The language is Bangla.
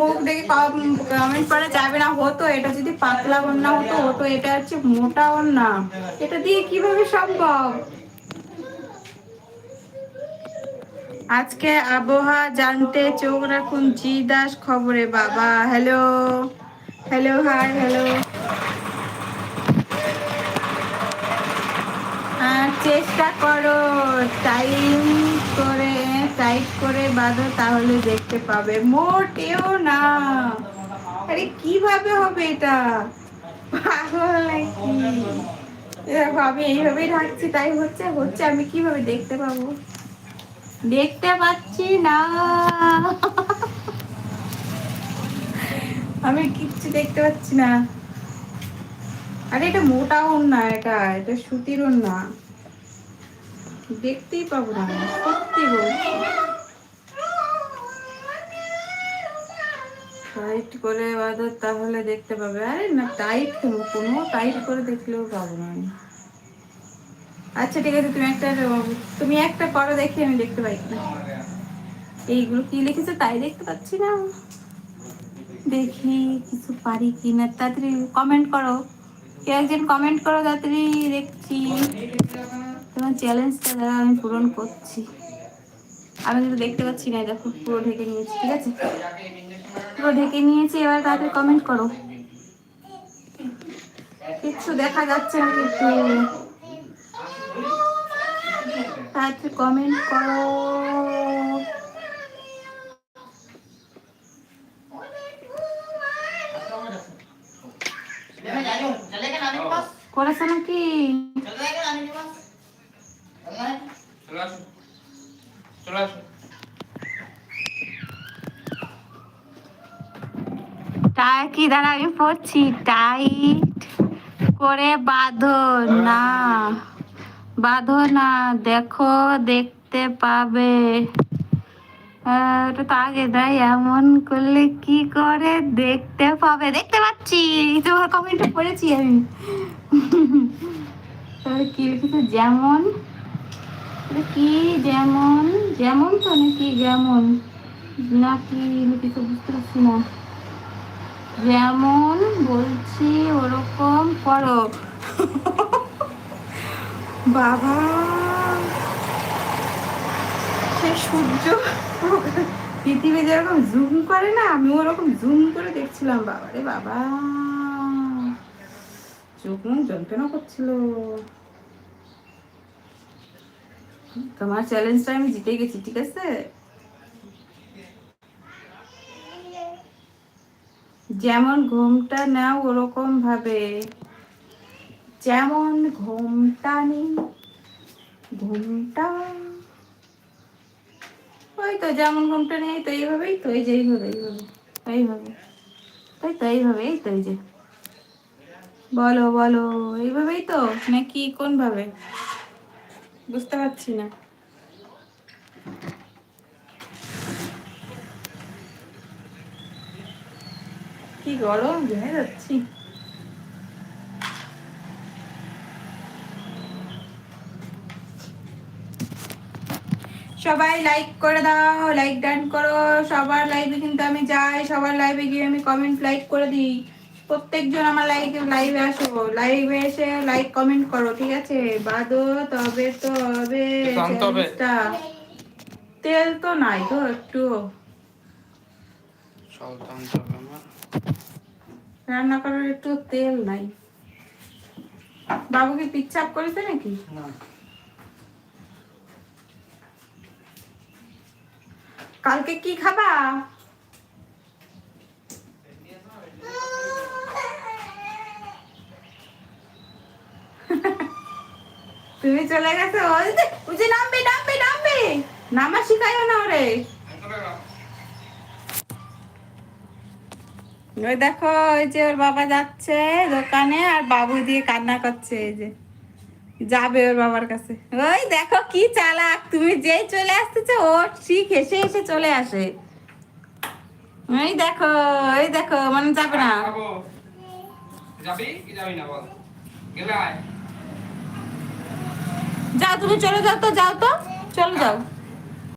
মুখ দেখে কমেন্ট করা যাবে না, হতো এটা যদি পাতলা ওড়না হতো হতো, এটা হচ্ছে মোটা ওড়না এটা দিয়ে কীভাবে সম্ভব? আজকে আবহাওয়া জানতে চোখ রাখুন জি দাস খবরে, বাবা। হ্যালো হ্যালো হাই হ্যালো চেষ্টা করো টাইম করে টাইট করে বাঁধো, তাহলে দেখতে পাবে। মোটেও না। আরে, কীভাবে হবে এটা? পাগল নাকি? দেখো আমি এইভাবেই ঢাকছি তাই হচ্ছে হচ্ছে, আমি কীভাবে দেখতে পাবো? দেখতে পাচ্ছি না। আমি কিচ্ছু দেখতে পাচ্ছি না। আরে, এটা মোটা না এটা এটা সুতির না দেখতেই পাবো না সত্যি বলছি। টাইট করে বাঁধো তাহলে দেখতে পাবে। আরে না টাইট কোনো কোনো টাইট করে দেখলেও পাবো না আমি। আচ্ছা ঠিক আছে, তুমি একটা তুমি একটা করো, দেখি আমি দেখতে পাই না এইগুলো কি লিখেছে তাই দেখতে পাচ্ছি না। দেখি কিছু পারি কি না তাড়াতাড়ি কমেন্ট করো। কে একজন কমেন্ট করো, তাড়াতাড়ি দেখছি। তোমার চ্যালেঞ্জটা দ্বারা আমি পূরণ করছি। আমি কিন্তু দেখতে পাচ্ছি না, দেখো, পুরো ঢেকে নিয়েছি, ঠিক আছে? পুরো ঢেকে নিয়েছি, এবার তাড়াতাড়ি কমেন্ট করো। কিচ্ছু দেখা যাচ্ছে না কিন্তু। তাড়াতাড়ি কমেন্ট করো। করেছে নাকি? টাই কি দাঁড়া আমি পড়ছি? টাইট করে বাঁধো না বাঁধো না, দেখো, দেখতে পাবে। তো আগে দেয়, এমন করলে কি করে দেখতে পাবে? দেখতে পাচ্ছি, তোমার কমেন্টে পড়েছি আমি। তবে কি লিখেছে যেমন কি যেমন যেমন তো নাকি যেমন? নাকি কিছু বুঝতে পারছি না। যেমন বলছি ওরকম করো। বাবা। সে সূর্য। পৃথিবী যেরকম জুম করে না আমি ওরকম জুম করে দেখছিলাম। বাবা রে বাবা। চোখ মুখ যন্ত্রণা করছিল। তোমার চ্যালেঞ্জটা আমি জিতে গেছি, ঠিক আছে? যেমন ঘুমটা নাও ওরকম ভাবে। যেমন ঘুমটা নেই ঘুমটা। ওই তো যেমন ঘুমটা নেই তো এইভাবেই তো, এই যে এইভাবে এইভাবে এইভাবে। তাই তো এইভাবে, এই তো এই যে। বলো বলো, এইভাবেই তো, নাকি কোন ভাবে বুঝতে পারছি না। কি গরম? জমে যাচ্ছি। সবাই লাইক করে দাও লাইক ডান করো। সবার লাইভে কিন্তু আমি যাই সবার লাইভে গিয়ে আমি কমেন্ট লাইক করে দিই। প্রত্যেকজন আমার লাইভে লাইভে আসো। লাইভে এসে লাইক কমেন্ট করো ঠিক আছে? বাদো তবে তো হবে তেল তো নাই তো একটু। রান্না করার একটু তেল নাই। বাবু কি পিচ্ছাপ করেছে নাকি? কালকে কি খাবা? তুমি চলে গেছো। ওই যে নামবে নামবে নামবে। নামা শিখাইও না ওরে। ওই দেখো ওই যে ওর বাবা যাচ্ছে দোকানে আর বাবু দিয়ে কান্না করছে এই যে। যাবে ওর বাবার কাছে। ওই দেখো কি চালাক তুমি যেই চলে আসতেছে ও ঠিক এসে এসে চলে আসে। ওই দেখো ওই দেখো মানে যাবে না। যাও তুমি চলে যাও তো যাও তো। চলে যাও।